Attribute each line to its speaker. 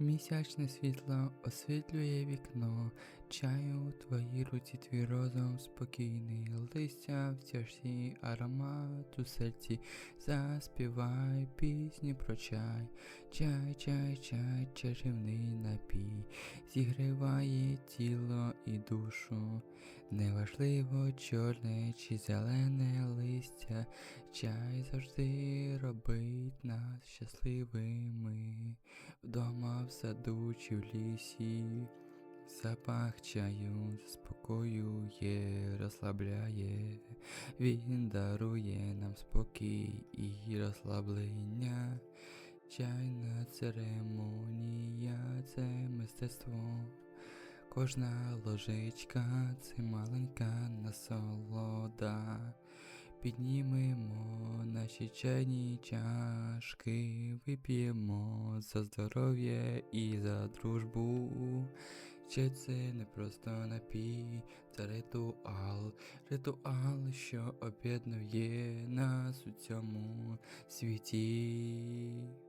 Speaker 1: Місячне світло освітлює вікно, чаю у твоїй руці твій розум спокійний, листя в тяжці, аромат у серці, заспівай пісню про чай, чай, чай, чай, чарівний напій, зігріває тіло і душу, неважливо чорне чи зелене листя, чай завжди робить нас щасливими. Вдома в саду чи в лісі, запах чаю заспокоює, розслабляє, він дарує нам спокій і розслаблення. Чайна церемонія це мистецтво. Кожна ложечка це маленька насолода. Піднімемо наші чайні чашки, вип'ємо за здоров'я і за дружбу. Чи це не просто напій, це ритуал, ритуал, що об'єднує нас у цьому світі.